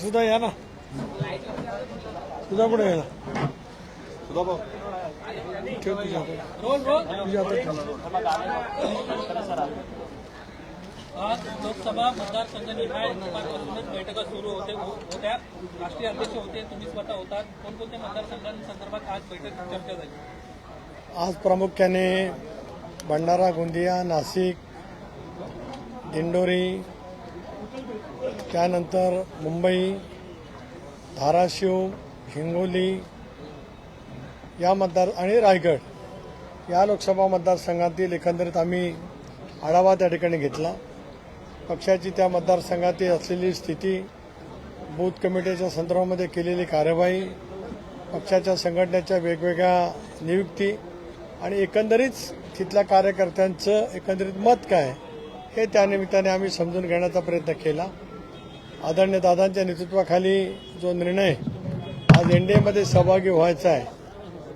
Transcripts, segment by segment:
सुद्धा या ना. सुद्धा कुठे गेला सुधा भाऊ. ठेव तुझ्या तुझ्या हातात ठेव. आज लोकसभा मतदारसंघ निहाय दुपारपासूनच बैठका सुरू होते होत्या. राष्ट्रीय अध्यक्ष होते तुम्ही स्वतः होतात. कोणकोणत्या मतदारसंघांसंदर्भात आज बैठक चर्चा झाली? आज प्रामुख्याने भंडारा गोंदिया नाशिक दिंडोरी त्यानंतर मुंबई धाराशिव हिंगोली या मतदार आणि रायगड या लोकसभा मतदारसंघातील एकंदरीत आम्ही आढावा त्या ठिकाणी घेतला. पक्षाची त्या मतदारसंघातील असलेली स्थिती बूथ कमिटीच्या संदर्भामध्ये केलेली कार्यवाही पक्षाच्या संघटनेच्या वेगवेगळ्या नियुक्ती आणि एकंदरीत तिथल्या कार्यकर्त्यांचं एकंदरीत मत काय? हे त्यानिमित्ताने आम्ही समजून घेण्याचा प्रयत्न केला. आदरणीय दादांच्या नेतृत्वाखाली जो निर्णय आज एनडीएमध्ये सहभागी व्हायचा आहे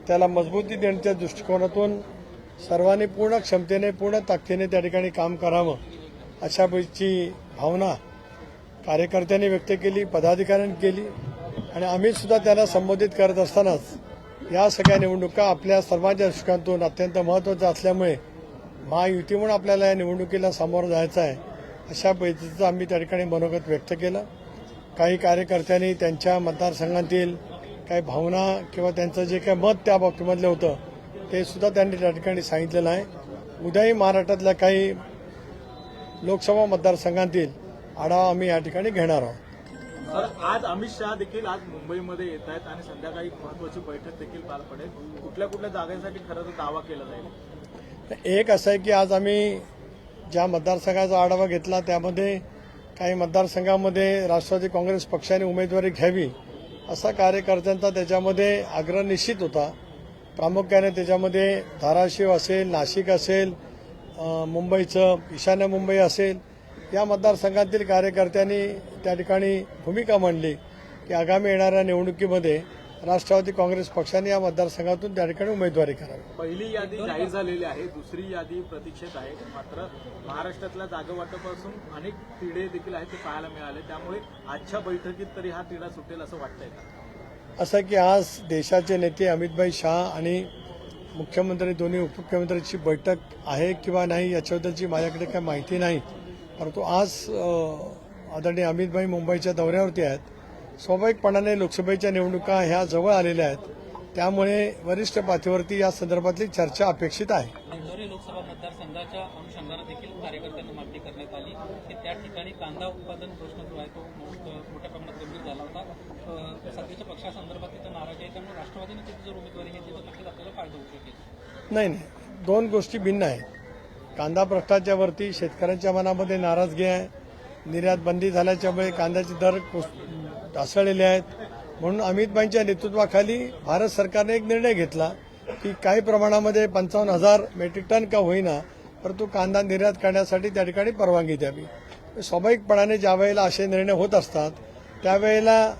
त्याला मजबूती देण्याच्या दृष्टिकोनातून सर्वांनी पूर्ण क्षमतेने पूर्ण ताकदीने त्या ठिकाणी काम करावं अशा भावना कार्यकर्त्यांनी व्यक्त केली पदाधिकाऱ्यांनी केली आणि आम्ही सुद्धा त्यांना संबोधित करत असतानाच या सगळ्या निवडणुका आपल्या सर्वांच्या दृष्टिकोनातून अत्यंत महत्त्वाच्या असल्यामुळे महायुती म्हणून आपल्याला या निवडणुकीला सामोरं जायचं आहे अशा पद्धतीचं आम्ही त्या ठिकाणी मनोगत व्यक्त केलं. काही कार्यकर्त्यांनी त्यांच्या मतदारसंघातील काही भावना किंवा त्यांचं जे काही मत त्या बाबतीमधलं होतं ते सुद्धा त्यांनी त्या ठिकाणी सांगितलेलं आहे. उद्याही महाराष्ट्रातल्या काही लोकसभा मतदारसंघातील आढावा आम्ही या ठिकाणी घेणार आहोत. सर आज अमित शहा देखील आज मुंबईमध्ये येत आहेत आणि संध्याकाळी महत्वाची बैठक देखील पार पडेल. कुठल्या कुठल्या जागांसाठी खरं तर दावा केला जाईल? एक असं आहे की आज आम्ही ज्या मतदारसंघाचा आढावा घेतला त्यामध्ये काही मतदारसंघामध्ये राष्ट्रवादी काँग्रेस पक्षाने उमेदवारी घ्यावी असा कार्यकर्त्यांचा त्याच्यामध्ये आग्रह निश्चित होता. प्रामुख्याने त्याच्यामध्ये धाराशिव असेल नाशिक असेल मुंबईचं ईशान्य मुंबई असेल या मतदारसंघातील कार्यकर्त्यांनी त्या ठिकाणी भूमिका मांडली की आगामी येणाऱ्या निवडणुकीमध्ये राष्ट्रवादी काँग्रेस पक्षाने या मतदारसंघातून त्या ठिकाणी उमेदवारी करावी. पहिली यादी जाहीर झालेली आहे दुसरी यादी प्रतीक्षेत आहे. मात्र महाराष्ट्रातल्या जागा वाटपासून अनेक तिढे देखील आहेत ते पाहायला मिळाले. त्यामुळे आजच्या बैठकीत तरी हा तिढा सुटेल असं वाटतंय का? असं की आज देशाचे नेते अमितभाई शहा आणि मुख्यमंत्री दोन्ही उपमुख्यमंत्र्यांची बैठक आहे किंवा नाही याच्याबद्दलची माझ्याकडे काही माहिती नाही. परंतु आज आदरणीय अमितभाई मुंबईच्या दौऱ्यावरती आहेत. स्वाभाविकपणाने लोकसभेच्या निवडणुका ह्या जवळ आलेल्या आहेत. त्यामुळे वरिष्ठ पातळीवरती या संदर्भातली चर्चा अपेक्षित आहे. दिंडोरी लोकसभा मतदारसंघाच्या अनुषंगानं देखील कार्यकर्त्यांना मागणी करण्यात आली की त्या ठिकाणी कांदा उत्पादन प्रश्न जो आहे तो मोठ- मोठ्या प्रमाणात गंभीर झाला होता. अ, सध्याच्या पक्षासंदर्भात तिथं नाराजी आहे. त्यामुळे राष्ट्रवादीने तिथे जर उमेदवारी घेतली तर नक्कीच आपल्याला फायदा होऊ शकेल. नाही नाही. दोन गोष्टी भिन्न आहेत. कांदा भ्रष्टाच्या वरती शेतकऱ्यांच्या मनामध्ये नाराजगी आहे. निर्यात बंदी झाल्याच्यामुळे कांद्याचे दर ढासळलेले आहेत. म्हणून अमितबाईंच्या नेतृत्वाखाली भारत सरकारने एक निर्णय घेतला की काही प्रमाणामध्ये पंचावन्न हजार मेट्रिक टन का होईना परंतु कांदा निर्यात करण्यासाठी त्या ठिकाणी परवानगी द्यावी. स्वाभाविकपणाने ज्या वेळेला असे निर्णय होत असतात त्यावेळेला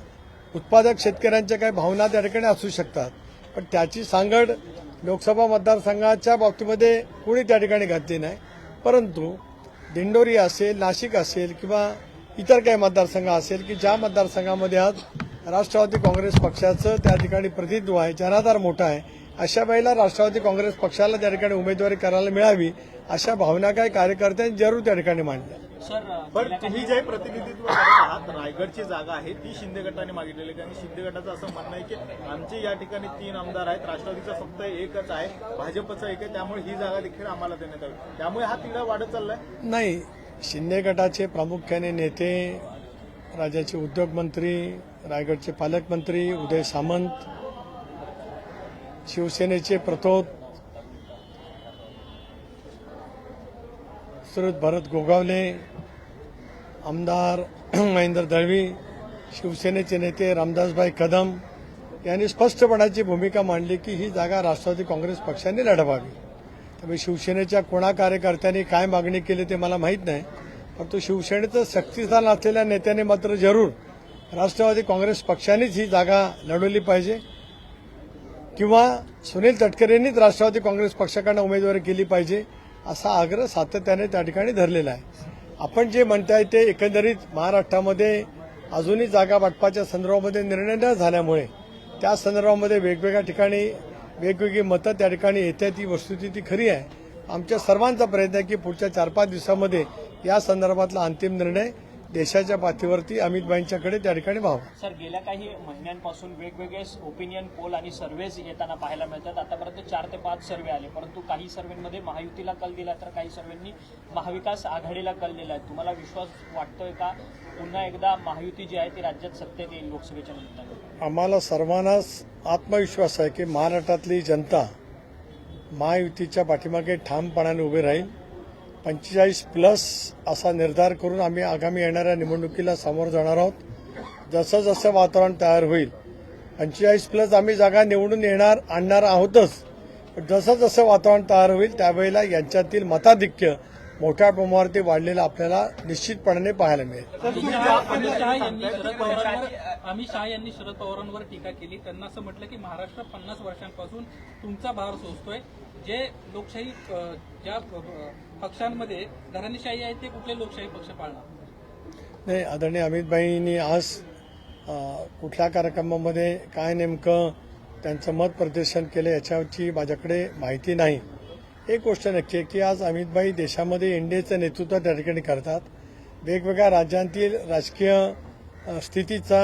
उत्पादक शेतकऱ्यांच्या काही भावना त्या ठिकाणी असू शकतात. पण त्याची सांगड लोकसभा मतदारसंघाच्या बाबतीमध्ये कोणी त्या ठिकाणी घातली नाही. परंतु दिंडोरी असेल नाशिक असेल किंवा इतर काही मतदारसंघ असेल की ज्या मतदारसंघामध्ये आज राष्ट्रवादी काँग्रेस पक्षाचं त्या ठिकाणी प्रतिनिधित्व आहे जनाधार मोठा आहे अशा वेळेला राष्ट्रवादी काँग्रेस पक्षाला त्या ठिकाणी उमेदवारी करायला मिळावी अशा भावना काही कार्यकर्त्यांनी जरूर त्या ठिकाणी मांडल्या. सर पण तुम्ही जे प्रतिनिधित्व करत आहात रायगडची जागा आहे ती शिंदे गटाने मागितलेली आहे. आणि शिंदे गटाचं असं म्हणणं आहे की आमचे या ठिकाणी तीन आमदार आहेत राष्ट्रवादीचा फक्त एकच आहे भाजपचं एक आहे त्यामुळे ही जागा देखील आम्हाला देण्यात यावी. त्यामुळे हा तिढा वाढत चाललाय? नाही शिंदे गटाचे प्रामुख्याने नेते राज्याचे उद्योगमंत्री रायगडचे पालकमंत्री उदय सामंत शिवसेनेचे प्रतोद सुरत भरत गोगावले आमदार महेंद्र दळवी शिवसेनेचे नेते रामदासभाई कदम यांनी स्पष्टपणाची भूमिका मांडली की ही जागा राष्ट्रवादी काँग्रेस पक्षाने लढवावी. त्यामुळे शिवसेनेच्या कोणा कार्यकर्त्यांनी काय मागणी केली ते मला माहीत नाही. परंतु शिवसेनेचं शक्तिस्थान असलेल्या नेत्याने मात्र जरूर राष्ट्रवादी काँग्रेस पक्षानेच ही जागा लढवली पाहिजे. किंवा सुनील तटकरेंनीच राष्ट्रवादी काँग्रेस पक्षाकडनं उमेदवारी केली पाहिजे असा आग्रह सातत्याने त्या ठिकाणी धरलेला आहे. आपण जे म्हणताय ते एकंदरीत महाराष्ट्रामध्ये अजूनही जागा वाटपाच्या संदर्भामध्ये निर्णय न झाल्यामुळे त्या संदर्भामध्ये वेगवेगळ्या ठिकाणी वेगवेगळी मतं त्या ठिकाणी येतात ही वस्तुस्थिती खरी आहे. आमच्या सर्वांचा प्रयत्न आहे की पुढच्या चार पाच दिवसामध्ये या संदर्भातला अंतिम निर्णय देशाच्या पातळीवरती अमितभाईंच्याकडे त्या ठिकाणी व्हावा. सर गेल्या काही महिन्यांपासून वेगवेगळे ओपिनियन पोल आणि सर्व्हेज येताना पाहायला मिळतात. आतापर्यंत चार ते पाच सर्वे आले परंतु काही सर्वेमध्ये महायुतीला कल दिला तर काही सर्वेंनी महाविकास आघाडीला कल दिला आहे. तुम्हाला विश्वास वाटतोय का? पुन्हा एकदा महायुती जी आहे ती राज्यात सत्तेत येईल लोकसभेच्या निमित्तानं. आम्हाला सर्वांनाच आत्मविश्वास आहे की महाराष्ट्रातली जनता महायुतीच्या पाठीमागे ठामपणाने उभे राहील. पंचेचाळीस प्लस असा निर्धार करून आम्ही आगामी येणाऱ्या निवडणुकीला सामोरं जाणार आहोत. जसं जसं वातावरण तयार होईल पंचेचाळीस प्लस आम्ही जागा निवडून येणार आणणार आहोतच. पण जसं जसं वातावरण तयार होईल त्यावेळेला यांच्यातील मताधिक्य मोठ्या प्रमाणावरती वाढलेलं आपल्याला निश्चितपणाने पाहायला मिळेल. अमित शहा यांनी शरद पवारांवर अमित शहा यांनी शरद पवारांवर टीका केली त्यांना असं म्हटलं की महाराष्ट्र पन्नास वर्षांपासून तुमचा भार सोसतोय. जे लोकशाही ज्या पक्षांमध्ये घराणेशाही आहे ते कुठले लोकशाही पक्ष पाळणार? नाही आदरणीय अमितभाईंनी आज कुठल्या कार्यक्रमामध्ये काय नेमकं त्यांचं मत प्रदर्शन केलं याच्याची माझ्याकडे माहिती नाही. एक गोष्ट नक्की आहे की आज अमितभाई देशामध्ये एनडीएचं नेतृत्व त्या ठिकाणी करतात. वेगवेगळ्या राज्यांतील राजकीय स्थितीचा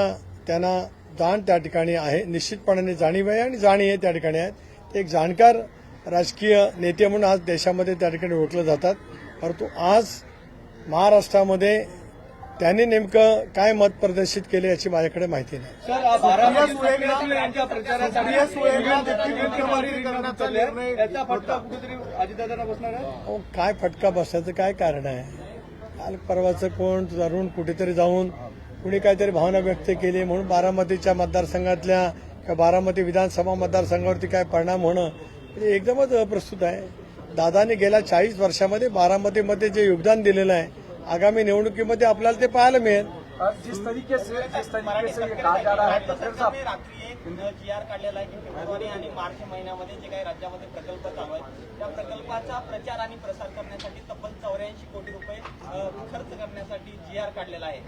त्यांना जाण त्या ठिकाणी आहे. निश्चितपणाने जाणीव आहे आणि जाणीव आहे त्या ठिकाणी आहेत ते एक जाणकार राजकीय नेते म्हणून आज देशामध्ये त्या ठिकाणी ओळखलं जातात. परंतु आज महाराष्ट्रामध्ये त्यांनी नेमकं काय मत प्रदर्शित केले याची माझ्याकडे माहिती नाही. सर बारामती सुळेंना यांच्या प्रचारासाठी सुळेंना देखील मुख्यमंत्री करण्याचा निर्णय याचा फटका कुठेतरी अजितदादांना बसणार आहे? अहो काय फटका बसायचं काय कारण आहे? काल परवाचं कोण तरुण कुठेतरी जाऊन कुणी काहीतरी भावना व्यक्त केली म्हणून बारामतीच्या मतदारसंघातल्या किंवा बारामती विधानसभा मतदारसंघावरती काय परिणाम होणं हे एकदमच अप्रस्तुत आहे. दादाने गेल्या चाळीस वर्षामध्ये बारामतीमध्ये जे योगदान दिलेलं आहे आगामी निवडणुकीमध्ये आपल्याला ते पाहायला मिळेल. जिस तरीके से जिस तरीके से ये कहा जा रहा है रात्री एक जी आर काढलेला आहे की फेब्रुवारी आणि मार्च महिन्यामध्ये जे काही राज्यामध्ये प्रकल्प चालू आहेत त्या प्रकल्पाचा प्रचार आणि प्रसार करण्यासाठी तब्बल चौऱ्याऐंशी कोटी रुपये खर्च करण्यासाठी जी आर काढलेला आहे.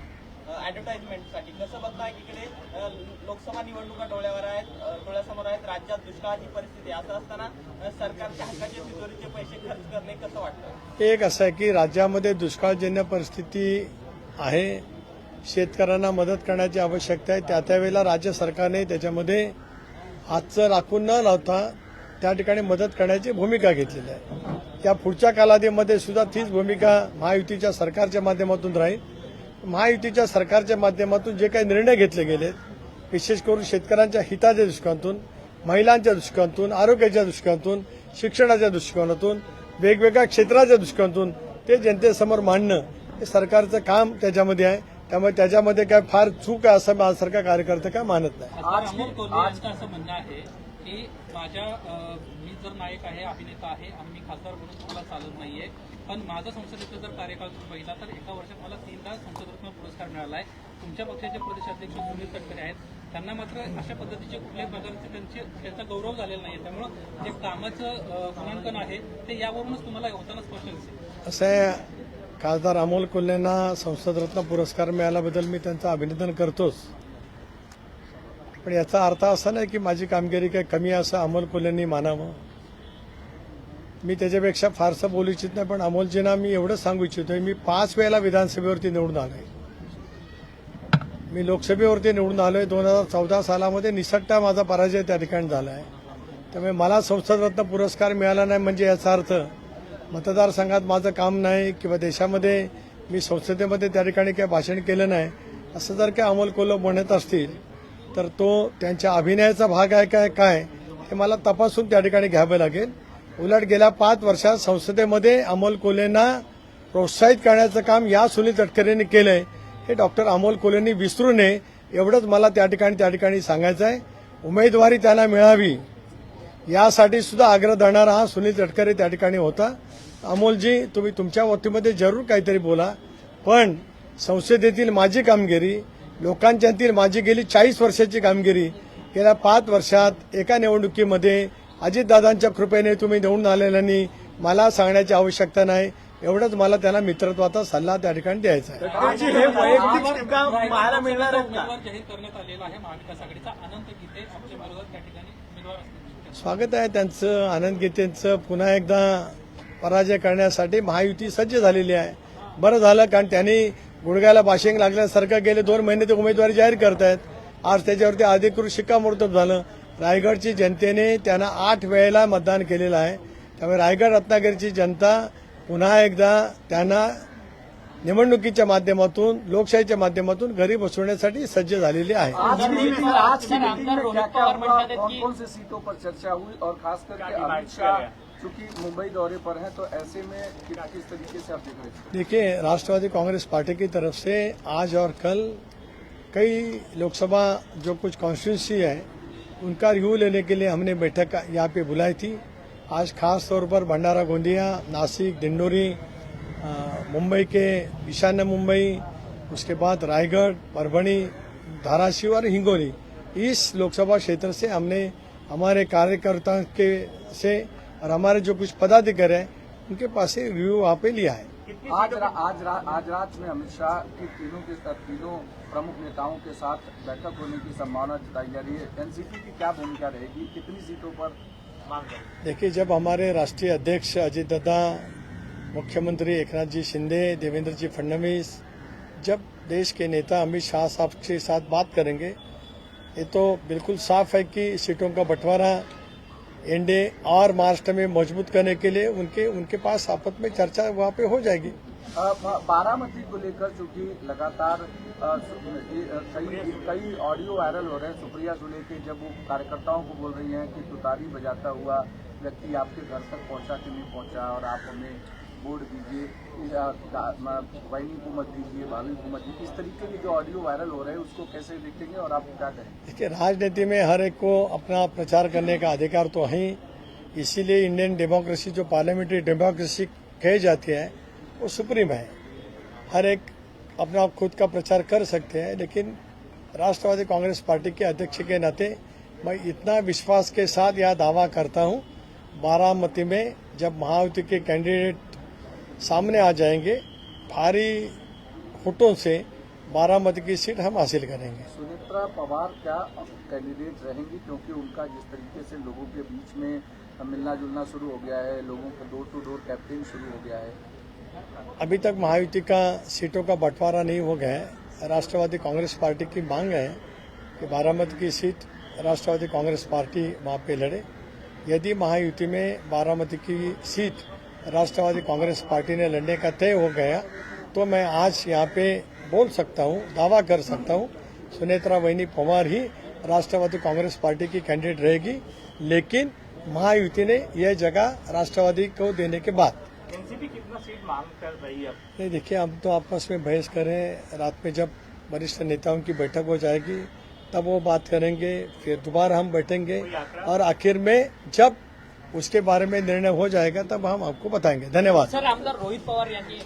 ऍडव्हर्टाइजमेंटसाठी कसं इकडे अ, लोकसभा निवडणुका डोळ्यावर आहेत राज्यात दुष्काळाची परिस्थिती असं असताना सरकारच्या हक्काचे तिजोरीचे पैसे खर्च करणे कसं वाटतं? एक असं आहे की राज्यामध्ये दुष्काळजन्य परिस्थिती आहे. शेतकऱ्यांना मदत करण्याची आवश्यकता आहे. त्या त्यावेळेला राज्य सरकारने त्याच्यामध्ये हातचं राखून न लावता त्या ठिकाणी मदत करण्याची भूमिका घेतलेली आहे. या पुढच्या कालावधीमध्ये सुद्धा तीच भूमिका महायुतीच्या सरकारच्या माध्यमातून राहील. महायुतीच्या सरकारच्या माध्यमातून जे काही निर्णय घेतले गेलेत विशेष करून शेतकऱ्यांच्या हिताच्या दृष्टिकोनातून महिलांच्या दृष्टिकोनातून आरोग्याच्या दृष्टिकोनातून शिक्षणाच्या दृष्टिकोनातून वेगवेगळ्या क्षेत्राच्या दृष्टिकोनातून ते जनतेसमोर मांडणं हे सरकारचं काम त्याच्यामध्ये आहे. त्यामुळे त्याच्यामध्ये काय फार चूक आहे असं माझ्यासारखा कार्यकर्ता काय मानत नाही. की माझ्या मी जर नायक आहे अभिनेता आहे आणि मी खासदार म्हणून मला चालत नाहीये पण माझा संसदेचा जर कार्यकाळ तुम्ही पाहिला तर एका वर्षात मला तीनदा संसदरत्न पुरस्कार मिळाला आहे तुमच्या पक्षाचे प्रदेशाध्यक्ष सुनील तटकरे आहेत. त्यांना मात्र अशा पद्धतीचे कुठल्याही प्रकारचे त्यांचे त्यांचा गौरव झालेला नाही त्यामुळं जे कामाचं गुणांकन आहे ते यावरूनच तुम्हाला होताना स्पष्ट दिसेल. असं खासदार अमोल कोल्हेंना संसदरत्न पुरस्कार मिळाल्याबद्दल मी त्यांचं अभिनंदन करतोच. पण याचा अर्थ असा नाही की माझी कामगिरी काही कमी असं अमोल कोल्हेंनी मानावं. मी त्याच्यापेक्षा फारसं बोलू इच्छित नाही पण अमोलजींना मी एवढंच सांगू इच्छितो मी पाच वेळेला विधानसभेवरती निवडून आलो आहे मी लोकसभेवरती निवडून आलोय. दोन हजार चौदा सालामध्ये निसट्टा माझा पराजय त्या ठिकाणी झाला आहे त्यामुळे मला संसदरत्न पुरस्कार मिळाला नाही म्हणजे याचा अर्थ मतदारसंघात माझं काम नाही किंवा देशामध्ये मी संसदेमध्ये त्या ठिकाणी काही भाषण केलं नाही असं जर काय अमोल कोल्हे म्हणत असतील तर तो त्यांच्या अभिनयाचा भाग आहे काय काय हे मला तपासून त्या ठिकाणी घ्यावं लागेल. उलट गेल्या पाच वर्षात संसदेमध्ये अमोल कोल्हेंना प्रोत्साहित करण्याचं काम या सुनील तटकरेंनी आहे हे डॉक्टर अमोल कोलेंनी विसरू नये एवढंच मला त्या ठिकाणी त्या ठिकाणी सांगायचं आहे उमेदवारी त्यांना मिळावी यासाठी सुद्धा आग्रह धरणारा हा सुनील तटकरे त्या ठिकाणी होता. अमोलजी तुम्ही तुमच्या वतीमध्ये जरूर काहीतरी बोला पण संसदेतील माझी कामगिरी लोकांच्यातील माझी गेली चाळीस वर्षाची कामगिरी गेल्या पाच वर्षात एका निवडणुकीमध्ये अजितदादांच्या कृपेने तुम्ही निवडून आलेल्यांनी मला सांगण्याची आवश्यकता नाही. एवढंच मला त्यांना मित्रत्वाचा सल्ला त्या ठिकाणी द्यायचा आहे. त्यांची हे वैयक्तिक टीका पाहायला मिळणार आहेत का? उमेदवार जाहीर करण्यात आलेला आहे महाविकास आघाडीचा. अनंत गीते आमच्या विरोधात त्या ठिकाणी उमेदवार असतील. स्वागत आहे त्यांचं आनंद गीतेंचं. पुन्हा एकदा पराजय करण्यासाठी महायुती सज्ज झालेली आहे. बरं झालं कारण त्यांनी गुडघ्याला बाशिंग लागल्यासारखं गेले दोन महिने ते उमेदवारी जाहीर करतायत. आज त्याच्यावरती अधिकृत शिक्कामोर्तब झालं. रायगडची जनतेने त्यांना आठ वेळेला मतदान केलेलं आहे. त्यामुळे रायगड रत्नागिरीची जनता पुन्हा एकदा त्यांना निवडणुकीच्या माध्यमातून लोकशाहीच्या माध्यमातून घरी बसवण्यासाठी सज्ज झालेली आहे. चर्चा हुई और खास करके अमित शाह चूंकि मुंबई दौरे पर हैं तो ऐसे में कि- किस तरीके से आप देख रहे हैं देखिए राष्ट्रवादी कांग्रेस पार्टी की तरफ से आज और कल कई लोकसभा जो कुछ कॉन्स्टिट्यूंसी है उनका रिव्यू लेने के लिए हमने बैठक यहाँ पे बुलाई थी। आज खास तौर पर भंडारा गोंदिया नासिक दिंडोरी अ, मुंबई के ईशान्य मुंबई उसके बाद रायगढ़ परभणी धाराशिव और हिंगोली। इस लोकसभा क्षेत्र से हमने हमारे कार्यकर्ता के से और हमारे जो कुछ पदाधिकारी हैं उनके पास से रिव्यू वहाँ पे लिया है। आज रा, आज रा, आज रात में अमित शाह की तीनों के साथ तीनों प्रमुख नेताओं के साथ बैठक होने की संभावना जताई जा रही है। एनसीपी की क्या भूमिका रहेगी? कितनी सीटों पर देखिए, जब हमारे राष्ट्रीय अध्यक्ष अजित दादा मुख्यमंत्री एकनाथ जी शिंदे, देवेंद्र जी फडणवीस, जब देश के नेता अमित शाह साहब के साथ बात करेंगे, ये तो बिल्कुल साफ़ है कि सीटों का बंटवारा एनडीए और महाराष्ट्र में मज़बूत करने के लिए उनके उनके पास आपस में चर्चा वहाँ पे हो जाएगी। बारामती को लेकर चूँकि लगातार कई कई ऑडियो वायरल हो रहे हैं। सुप्रिया सुले के जब वो कार्यकर्ताओं को बोल रही हैं कि तुतारी बजाता हुआ व्यक्ति आपके घर तक पहुँचा कि नहीं पहुँचा और आप हमें वोट दीजिए वहीनी को मत दीजिए, भाभी को मत दीजिए। इस तरीके के जो ऑडियो वायरल हो रहे हैं, उसको कैसे देखेंगे और आप क्या करेंगे देखिए, राजनीति में हर एक को अपना प्रचार करने का अधिकार तो है। इसीलिए इंडियन डेमोक्रेसी, जो पार्लियामेंट्री डेमोक्रेसी कही जाती है वो सुप्रीम है। हर एक अपना खुद का प्रचार कर सकते हैं, लेकिन राष्ट्रवादी कांग्रेस पार्टी के अध्यक्ष के नाते मैं इतना विश्वास के साथ यह दावा करता हूँ, बारामती में जब महायुति के कैंडिडेट सामने आ जाएँगे, भारी वोटों से बारामती की सीट हम हासिल करेंगे। सुनेत्रा पवार क्या कैंडिडेट रहेंगी? क्योंकि उनका जिस तरीके से लोगों के बीच में मिलना जुलना शुरू हो गया है, लोगों का डोर टू डोर कैंपेन शुरू हो गया है। अभी तक महायुति का सीटों का बंटवारा नहीं हो गया है। राष्ट्रवादी कांग्रेस पार्टी की मांग है कि बारामती की सीट राष्ट्रवादी कांग्रेस पार्टी वहाँ पे लड़े। यदि महायुति में बारामती की सीट राष्ट्रवादी कांग्रेस पार्टी ने लड़ने का तय हो गया तो मैं आज यहाँ पे बोल सकता हूँ, दावा कर सकता हूँ, सुनेत्रा वहीनी पवार ही राष्ट्रवादी कांग्रेस पार्टी की कैंडिडेट रहेगी। लेकिन महायुति ने यह जगह राष्ट्रवादी को देने के बाद एनसीपी कितना सीट मांग कर रही है? नहीं देखिए हम तो आपस में बहस करें रात में जब वरिष्ठ नेताओं की बैठक हो जाएगी तब वो बात करेंगे फिर दोबारा हम बैठेंगे और आखिर में जब उसके बारे में निर्णय हो जाएगा तब हम आपको बताएँगे। धन्यवाद। सर आमदार रोहित पवार यांनी